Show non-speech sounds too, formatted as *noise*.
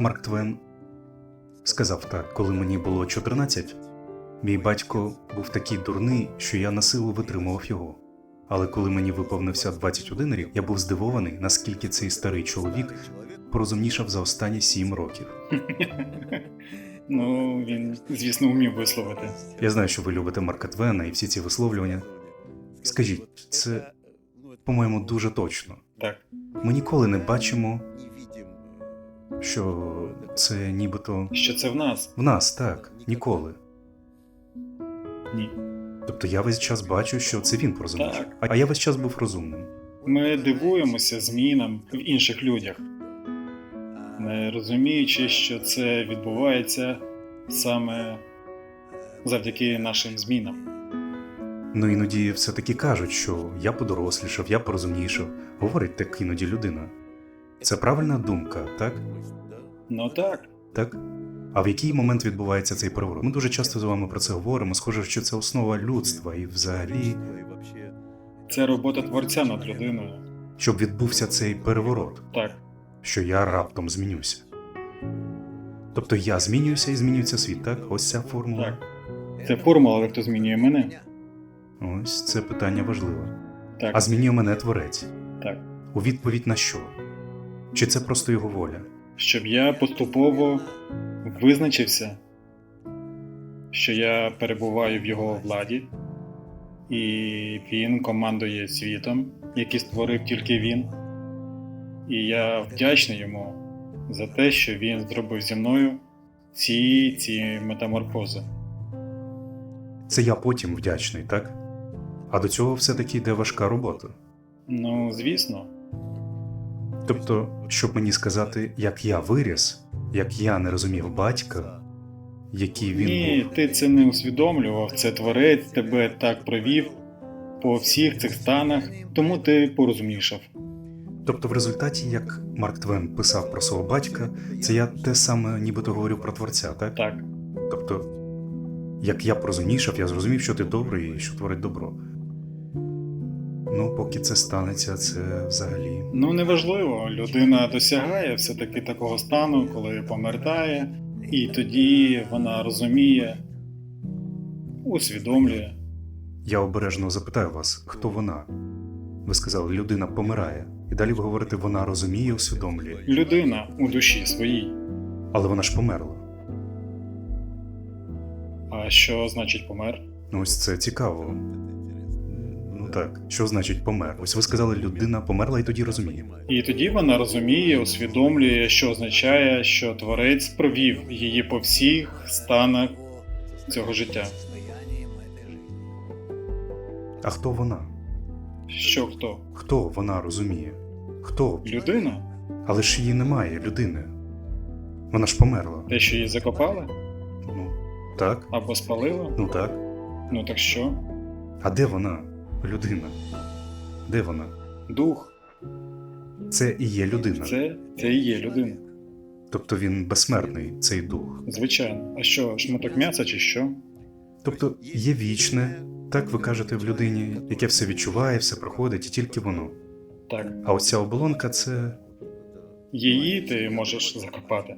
Марк Твен сказав так, коли мені було 14, мій батько був такий дурний, що я на силу витримував його. Але коли мені виповнився 21 рік, я був здивований, наскільки цей старий чоловік порозумнішав за останні 7 років. *laughs* Ну, він, звісно, вмів висловити. Я знаю, що ви любите Марка Твена і всі ці висловлювання. Скажіть, це, по-моєму, дуже точно. Так. Ми ніколи не бачимо, що це нібито Що це в нас? в нас, так, ніколи. Ні. Тобто я весь час бачу, що це він порозумів. Так. А я весь час був розумним. Ми дивуємося змінам в інших людях, не розуміючи, що це відбувається саме завдяки нашим змінам. Ну іноді все-таки кажуть, що я подорослішав, я порозумнішав. Говорить так іноді людина. Це правильна думка, так? Ну так, Так? А в який момент відбувається цей переворот? Ми дуже часто з вами про це говоримо. Схоже, що це основа людства, і взагалі, це робота творця над людиною. щоб відбувся цей переворот, Так, що я раптом змінюся. Тобто я змінююся і змінюється світ, так? Ось ця формула. так. Це формула, але хто змінює мене? Ось це питання важливе. Так, А змінює мене творець. так. У відповідь на що? Чи це просто його воля? Щоб я поступово визначився, що я перебуваю в його владі, і він командує світом, який створив тільки він. І я вдячний йому за те, що він зробив зі мною ці, ці метаморфози. Це я потім вдячний, так? А до цього все-таки йде важка робота. Ну, звісно, Тобто, щоб мені сказати, як я виріс, як я не розумів батька, який він ні, був. ти це не усвідомлював, це творець тебе так провів по всіх цих станах, тому ти порозумішав. Тобто, в результаті, як Марк Твен писав про свого батька, це я те саме нібито говорю про творця, так? Так. Тобто, як я порозумнішав, я зрозумів, що ти добрий і що творить добро. Ну, поки це станеться, це взагалі. Ну, неважливо, людина досягає все-таки такого стану, коли помертає, і тоді вона розуміє, усвідомлює. Я обережно запитаю вас, хто вона? Ви сказали, людина помирає. І далі ви говорите, вона розуміє, усвідомлює. Людина у душі своїй. Але вона ж померла. А що значить помер? Ну, ось це цікаво. Так, що значить помер? Ось ви сказали, людина померла і тоді розуміє. І тоді вона розуміє, усвідомлює, що означає, що творець провів її по всіх станах цього життя. А хто вона? Що хто? Хто вона розуміє? Хто? Людина? Але ж її немає, людини. Вона ж померла. Те, що її закопали Ну, так, або спалили? ну так. Ну так що? А де вона? Людина? Де вона? Дух. Це і є людина. Це, це і є людина. Тобто він безсмертний, цей дух. Звичайно. А що, шматок м'яса чи що? Тобто є вічне, так ви кажете в людині, яке все відчуває, все проходить, і тільки воно. Так. А ось ця оболонка це Її ти можеш закопати.